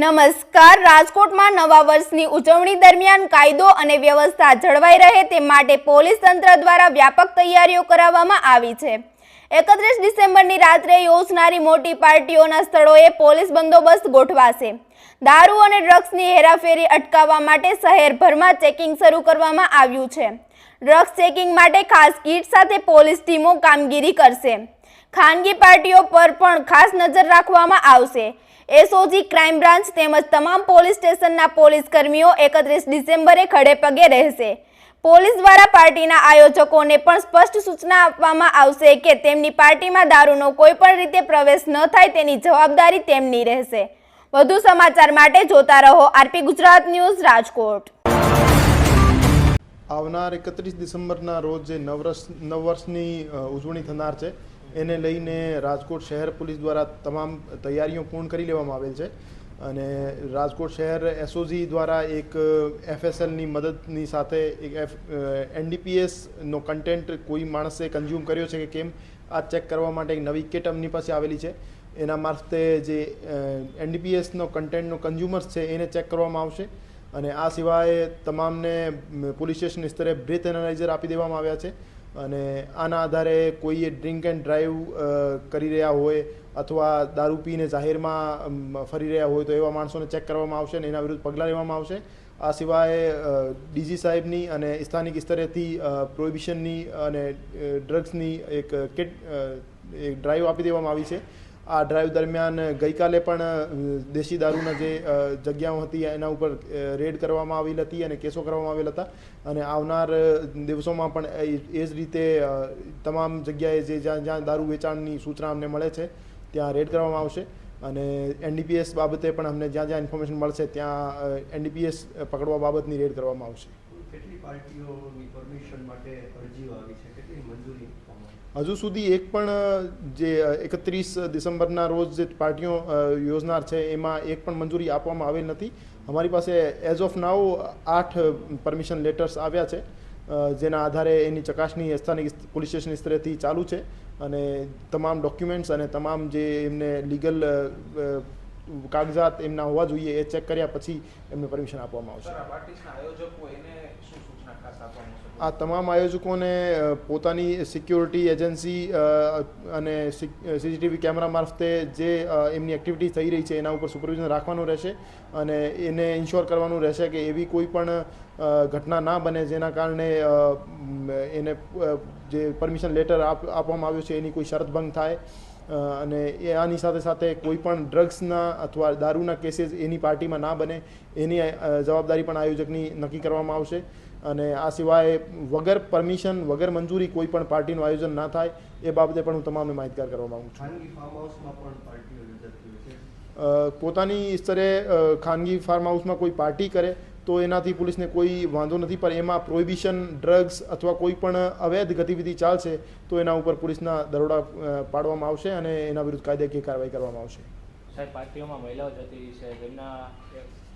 નમસ્કાર. રાજકોટમાં નવા વર્ષની ઉજવણી દરમિયાન કાયદો અને વ્યવસ્થા જળવાઈ રહે તે માટે પોલીસ તંત્ર દ્વારા વ્યાપક તૈયારીઓ કરાવવામાં આવી છે. એકત્રીસ ડિસેમ્બરની રાત્રે યોજનારી મોટી પાર્ટીઓના સ્થળોએ પોલીસ બંદોબસ્ત ગોઠવાશે. દારૂ અને ડ્રગ્સની હેરાફેરી અટકાવવા માટે શહેરભરમાં ચેકિંગ શરૂ કરવામાં આવ્યું છે. ડ્રગ્સ ચેકિંગ માટે ખાસ કીટ સાથે પોલીસ ટીમો કામગીરી કરશે. ખાનગી પાર્ટીઓ પર પણ ખાસ નજર રાખવામાં આવશે. એસઓજી ક્રાઇમ બ્રાન્ચ તેમજ તમામ પોલીસ સ્ટેશનના પોલીસ કર્મીઓ એકત્રીસ ડિસેમ્બરે ખડે પગે રહેશે. પોલીસ દ્વારા પાર્ટીના આયોજકોને પણ સ્પષ્ટ સૂચના આપવામાં આવશે કે તેમની પાર્ટીમાં દારૂનો કોઈ પણ રીતે પ્રવેશ ન થાય તેની જવાબદારી તેમની રહેશે. વધુ સમાચાર માટે જોતા રહો આરપી ગુજરાત ન્યૂઝ રાજકોટ. આવનાર એકત્રીસ ડિસેમ્બરના રોજ જે નવરસ નવ વર્ષની ઉજવણી થનાર છે એને લઈને રાજકોટ શહેર પોલીસ દ્વારા તમામ તૈયારીઓ પૂર્ણ કરી લેવામાં આવેલ છે. અને રાજકોટ શહેર એસઓજી દ્વારા એક એફએસએલની મદદની સાથે એક એફ એનડીપીએસનો કન્ટેન્ટ કોઈ માણસે કન્ઝ્યુમ કર્યો છે કે કેમ, આ ચેક કરવા માટે એક નવી કિટ અમની પાસે આવેલી છે. એના મારફતે જે એનડીપીએસનો કન્ટેન્ટનો કન્ઝ્યુમર્સ છે એને ચેક કરવામાં આવશે. અને આ સિવાય તમામને પોલીસ સ્ટેશન સ્તરે બ્રેથ એનાલાઇઝર આપી દેવામાં આવ્યા છે. અને આના આધારે કોઈએ ડ્રિંક એન્ડ ડ્રાઈવ કરી રહ્યા હોય અથવા દારૂ પીને જાહેરમાં ફરી રહ્યા હોય તો એવા માણસોને ચેક કરવામાં આવશે અને એના વિરુદ્ધ પગલાં લેવામાં આવશે. આ સિવાય ડીજી સાહેબની અને સ્થાનિક સ્તરેથી પ્રોહિબિશનની અને ડ્રગ્સની એક કિટ એક ડ્રાઈવ આપી દેવામાં આવી છે. આ ડ્રાઈવ દરમિયાન ગઈકાલે પણ દેશી દારૂના જે જગ્યાઓ હતી, એના ઉપર રેડ કરવામાં આવેલ હતી અને કેસો કરવામાં આવેલ હતા. અને આવનાર દિવસોમાં પણ એ જ રીતે તમામ જગ્યાએ જે જ્યાં જ્યાં દારૂ વેચાણની સૂચના અમને મળે છે, ત્યાં રેડ કરવામાં આવશે. અને એનડીપીએસ બાબતે પણ અમને જ્યાં જ્યાં ઇન્ફોર્મેશન મળશે, ત્યાં એનડીપીએસ પકડવા બાબતની રેડ કરવામાં આવશે. કેટલી પાર્ટીઓની પરમિશન માટે અરજીઓ આવી છે? કેટલી મંજૂરી? હજુ સુધી એક પણ જે એકત્રીસ ડિસેમ્બરના રોજ જે પાર્ટીઓ યોજનાર છે, એમાં એક પણ મંજૂરી આપવામાં આવેલ નથી. અમારી પાસે એઝ ઓફ નાવ આઠ પરમિશન લેટર્સ આવ્યા છે જેના આધારે એની ચકાસણી સ્થાનિક પોલીસ સ્ટેશન સ્તરેથી ચાલુ છે અને તમામ ડોક્યુમેન્ટ્સ અને તમામ જે એમને લીગલ કાગજાત એમના હોવા જોઈએ એ ચેક કર્યા પછી એમને પરમિશન આપવામાં આવશે સર આ પાર્ટીસના આયોજકો એને શું સૂચના ખાસ આપવામાં આવશે આ તમામ આયોજકોને પોતાની સિક્યોરિટી એજન્સી અને સીસીટીવી કેમેરા મારફતે જે એમની એક્ટિવિટી થઈ રહી છે, એના ઉપર સુપરવિઝન રાખવાનું રહેશે અને એને ઇન્શ્યોર કરવાનું રહેશે કે એવી કોઈ પણ ઘટના ના બને જેના કારણે એને જે પરમિશન લેટર આપ, આપવામાં આવ્યું છે, એની કોઈ શરત ભંગ થાય. અને એ આની સાથે સાથે કોઈ પણ ડ્રગ્સના અથવા દારૂના કેસીસ એની પાર્ટીમાં ના બને એની જવાબદારી પણ આયોજકની નક્કી કરવામાં આવશે. અને આ સિવાય વગર પરમિશન વગર મંજૂરી કોઈ પણ પાર્ટીનું આયોજન ના થાય એ બાબતે પણ હું તમામને માહિતગાર કરવા માગું છું. પોતાની સ્તરે ખાનગી ફાર્મ હાઉસમાં કોઈ પાર્ટી કરે તો એનાથી પોલીસને કોઈ વાંધો નથી. પણ એમાં પ્રોહિબિશન ડ્રગ્સ અથવા કોઈ પણ અવૈધ ગતિવિધિ ચાલશે તો એના ઉપર પોલીસના દરોડા પાડવામાં આવશે અને એના વિરુદ્ધ કાયદાકીય કાર્યવાહી કરવામાં આવશે. સાહેબ પાર્ટીઓમાં મહિલાઓ જતી રહી છે. તેમના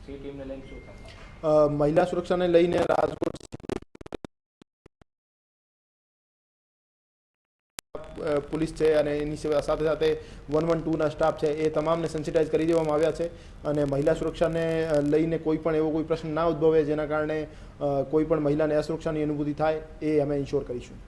સી ટીમને લઈને શું મહિલા સુરક્ષાને લઈને રાજકોટ પોલીસ છે અને એની સિવાય સાથે સાથે વન વન ટુના સ્ટાફ છે, એ તમામને સેન્સિટાઇઝ કરી દેવામાં આવ્યા છે અને મહિલા સુરક્ષાને લઈને કોઈ પણ એવો કોઈ પ્રશ્ન ના ઉદ્ભવે જેના કારણે કોઈ પણ મહિલાને અસુરક્ષાની અનુભૂતિ થાય, એ અમે ઇન્શ્યોર કરીશું.